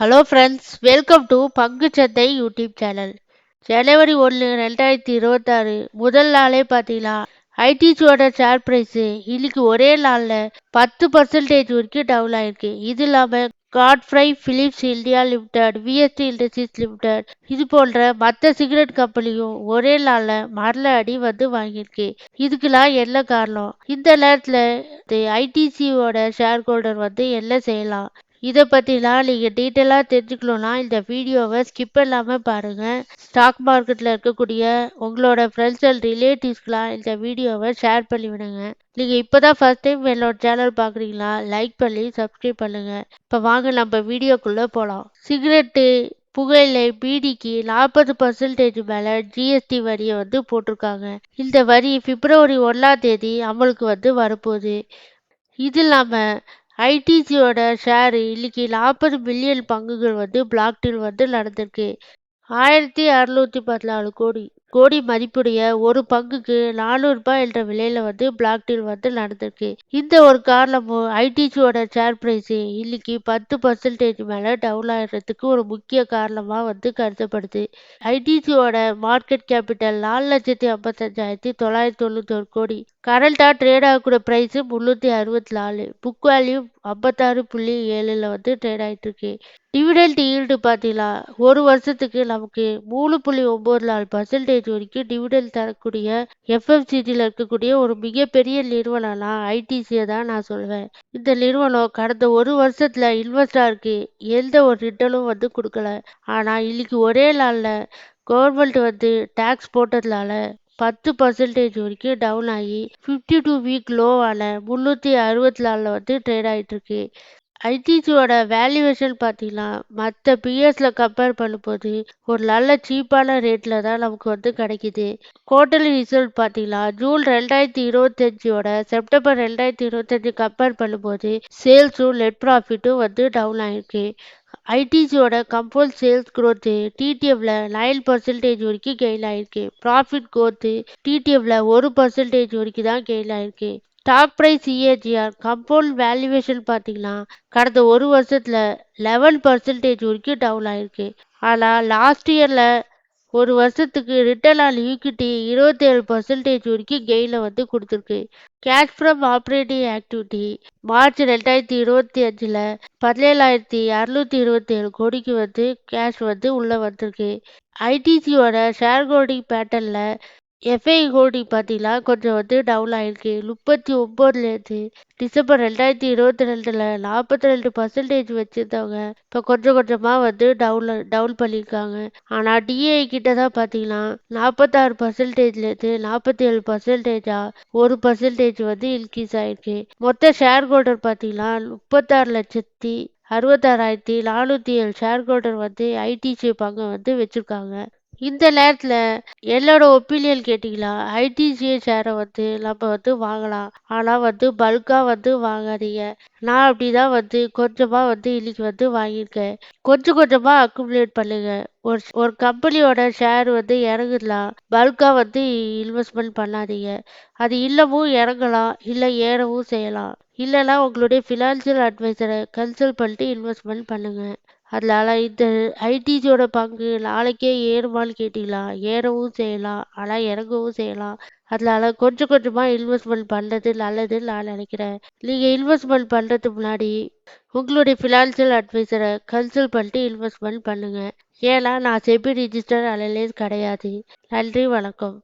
Hello friends welcome to பங்குச்சந்தை YouTube channel ஜனவரி ஒன்று ரெண்டாயிரத்தி இருபத்தாறு முதல் நாளே பார்த்தீங்கன்னா ஐடிசியோட ஷேர் ப்ரைஸு இன்னைக்கு ஒரே நாளில் பத்து பர்சன்டேஜ் வரைக்கும் டவுன் ஆயிருக்கு. இது இல்லாமல் Godfrey Phillips India limited VST industries limited இது போன்ற மற்ற சிகரெட் கம்பெனியும் ஒரே நாளில் மரல அடி வந்து வாங்கியிருக்கு. இதுக்கெல்லாம் என்ன காரணம்? இந்த நேரத்தில் ஐடிசியோட ஷேர் ஹோல்டர் வந்து என்ன செய்யலாம்? இதை பற்றிலாம் நீங்கள் டீட்டெயிலாக தெரிஞ்சுக்கணுன்னா இந்த வீடியோவை ஸ்கிப் இல்லாமல் பாருங்கள் ஸ்டாக் மார்க்கெட்டில் இருக்கக்கூடிய உங்களோட ஃப்ரெண்ட்ஸ் அண்ட் ரிலேட்டிவ்ஸ்க்கெலாம் இந்த வீடியோவை ஷேர் பண்ணி விடுங்க. நீங்கள் இப்போ தான் ஃபஸ்ட் டைம் என்னோட சேனல் பார்க்குறீங்களா லைக் பண்ணி சப்ஸ்கிரைப் பண்ணுங்கள் இப்போ வாங்க நம்ம வீடியோக்குள்ளே போகலாம் சிகரெட்டு புகையிலை பீடிக்கு நாற்பது பர்சன்டேஜ் மேலே ஜிஎஸ்டி வரியை வந்து போட்டிருக்காங்க. இந்த வரி பிப்ரவரி ஒன்றாம் தேதி அமலுக்கு வந்து வரப்போகுது. இது இல்லாமல் ஐடிசியோட ஷேரு இன்னைக்கு நாற்பது பில்லியன் பங்குகள் வந்து பிளாக் டீல் வந்து நடந்திருக்கு. ஆயிரத்தி அறுநூத்தி பதினாலு கோடி கோடி மதிப்புடைய ஒரு பங்குக்கு நானூறுபா என்ற விலையில வந்து பிளாக் டீல் வந்து நடந்திருக்கு. இந்த ஒரு காரணமும் ஐடிசியோட ஷேர் பிரைஸ் இன்னைக்கு பத்து பர்சன்டேஜ் மேல டவுன் ஆகிறதுக்கு ஒரு முக்கிய காரணமா வந்து கருதப்படுது. ஐடிசியோட மார்க்கெட் கேபிட்டல் நாலு லட்சத்தி ஐம்பத்தஞ்சாயிரத்தி தொள்ளாயிரத்தி தொண்ணூத்தி ஒரு கோடி கரண்ட்டாக ட்ரேட் ஆகக்கூடிய ப்ரைஸு முந்நூற்றி அறுபத்தி நாலு. புக் வேல்யூ ஐம்பத்தாறு புள்ளி ஏழில் வந்து ட்ரேட் ஆகிட்டுருக்கு டிவிடெண்ட் ஈல்டு பார்த்தீங்கன்னா ஒரு வருஷத்துக்கு நமக்கு மூணு புள்ளி ஒம்பது நாலு பர்சன்டேஜ் வரைக்கும் டிவிடெண்ட் தரக்கூடிய எஃப்எம்சிஜியில் இருக்கக்கூடிய ஒரு மிகப்பெரிய நிறுவனம்னா ஐடிசியை தான் நான் சொல்வேன். இந்த நிறுவனம் கடந்த ஒரு வருஷத்தில் இன்வெஸ்டாருக்கு எந்த ஒரு ரிட்டர்னும் வந்து கொடுக்கல. ஆனால் இன்னைக்கு ஒரே நாளில் கவர்மெண்ட் வந்து டேக்ஸ் போட்டதுனால பத்து பர்சன்டேஜ் வரைக்கும் டவுன் ஆகி ஃபிஃப்டி டூ வீக் லோவான முந்நூற்றி அறுபத்தி நாலில் வந்து ட்ரேட் ஆகிட்டுருக்கு ஐடிசியோட வேல்யூவேஷன் பார்த்தீங்கன்னா மற்ற பிஎஸ்ல கம்பேர் பண்ணும்போது ஒரு நல்ல சீப்பான ரேட்டில் தான் நமக்கு வந்து கிடைக்குது. குவார்டர்லி ரிசல்ட் பார்த்தீங்கன்னா ஜூன் ரெண்டாயிரத்தி இருபத்தஞ்சியோட செப்டம்பர் ரெண்டாயிரத்தி இருபத்தஞ்சி கம்பேர் பண்ணும்போது சேல்ஸும் நெட் ப்ராஃபிட்டும் வந்து டவுன் ஆகிருக்கு ஐடிஜியோட கம்போல் சேல்ஸ் க்ரோத்து டிடிஎஃப்ல நைன் பர்சன்டேஜ் வரைக்கும் கெயின் ஆயிருக்கு. ப்ராஃபிட் க்ரோத்து டிடிஎஃப்ல ஒரு பர்சன்டேஜ் வரைக்கும் தான் கெயின் ஆயிருக்கு. Stock price CAGR compound valuation பார்த்தீங்கன்னா கடந்த ஒரு வருஷத்தில் லெவன் பர்சன்டேஜ் வரைக்கும் டவுன் ஆயிருக்கு. ஆனால் லாஸ்ட் இயரில் ஒரு வருஷத்துக்கு ரிட்டர்ன் ஆன் ஈக்விட்டி இருபத்தேழு பர்சன்டேஜ் வரைக்கும் கெயினில் வந்து கொடுத்துருக்கு. Cash from operating activity March ரெண்டாயிரத்தி இருபத்தி அஞ்சில் பதினேழாயிரத்தி அறுநூத்தி இருபத்தி ஏழு கோடிக்கு வந்து கேஷ் வந்து உள்ளே வந்திருக்கு. ஐடிசியோட ஷேர் ஹோல்டிங் பேட்டர்னில் எஃப்ஐ ஹோல்டிங் பார்த்தீங்கன்னா கொஞ்சம் வந்து டவுன் ஆகிருக்கு முப்பத்தி ஒம்போதுலேருந்து டிசம்பர் ரெண்டாயிரத்தி இருபத்தி ரெண்டில் நாற்பத்தி ரெண்டு பர்சன்டேஜ் வச்சுருந்தவங்க. இப்போ கொஞ்சம் கொஞ்சமாக வந்து டவுன் டவுன் பண்ணியிருக்காங்க ஆனால் டிஏ கிட்ட தான் பார்த்தீங்கன்னா நாற்பத்தாறு பர்சன்டேஜ்லேருந்து நாற்பத்தி ஏழு பர்சன்டேஜாக ஒரு பர்சன்டேஜ் வந்து இன்க்ரீஸ் ஆகிருக்கு மொத்த ஷேர் ஹோல்டர் பார்த்தீங்கன்னா முப்பத்தாறு லட்சத்தி அறுபத்தாறாயிரத்தி நானூற்றி ஏழு ஷேர் ஹோல்டர் வந்து ஐடிசி பங்கை வந்து வச்சுருக்காங்க. இந்த நேரத்தில் என்னோட ஒப்பீனியன் கேட்டிங்களா? ஐடிஜிஏ ஷேரை வந்து நம்ம வந்து வாங்கலாம். ஆனால் வந்து பல்காக வந்து வாங்காதீங்க. நான் அப்படி தான் வந்து கொஞ்சமாக வந்து இன்னைக்கு வந்து வாங்கியிருக்கேன். கொஞ்சம் கொஞ்சமாக அக்குமுலேட் பண்ணுங்கள் ஒரு ஒரு கம்பெனியோட ஷேர் வந்து இறங்குதலாம் பல்காக வந்து இன்வெஸ்ட்மெண்ட் பண்ணாதீங்க. அது இல்லவும் இறங்கலாம் இல்லை ஏறவும் செய்யலாம். இல்லைனா உங்களுடைய ஃபினான்ஷியல் அட்வைசரை கன்சல்ட் பண்ணிட்டு இன்வெஸ்ட்மெண்ட் பண்ணுங்கள் அதனால இந்த ஐடிசியோட பங்கு நாளைக்கே ஏறுமான்னு கேட்டிங்களா? ஏறவும் செய்யலாம் ஆனால் இறங்கவும் செய்யலாம். அதனால கொஞ்சம் கொஞ்சமாக இன்வெஸ்ட்மெண்ட் பண்ணுறது நல்லதுன்னு நான் நினைக்கிறேன். நீங்கள் இன்வெஸ்ட்மெண்ட் பண்ணுறதுக்கு முன்னாடி உங்களுடைய ஃபினான்ஷியல் அட்வைசரை கன்சல்ட் பண்ணிட்டு இன்வெஸ்ட்மெண்ட் பண்ணுங்கள் ஏன்னா நான் செபி ரிஜிஸ்டர் அனலைஸ் கிடையாது. நன்றி வணக்கம்.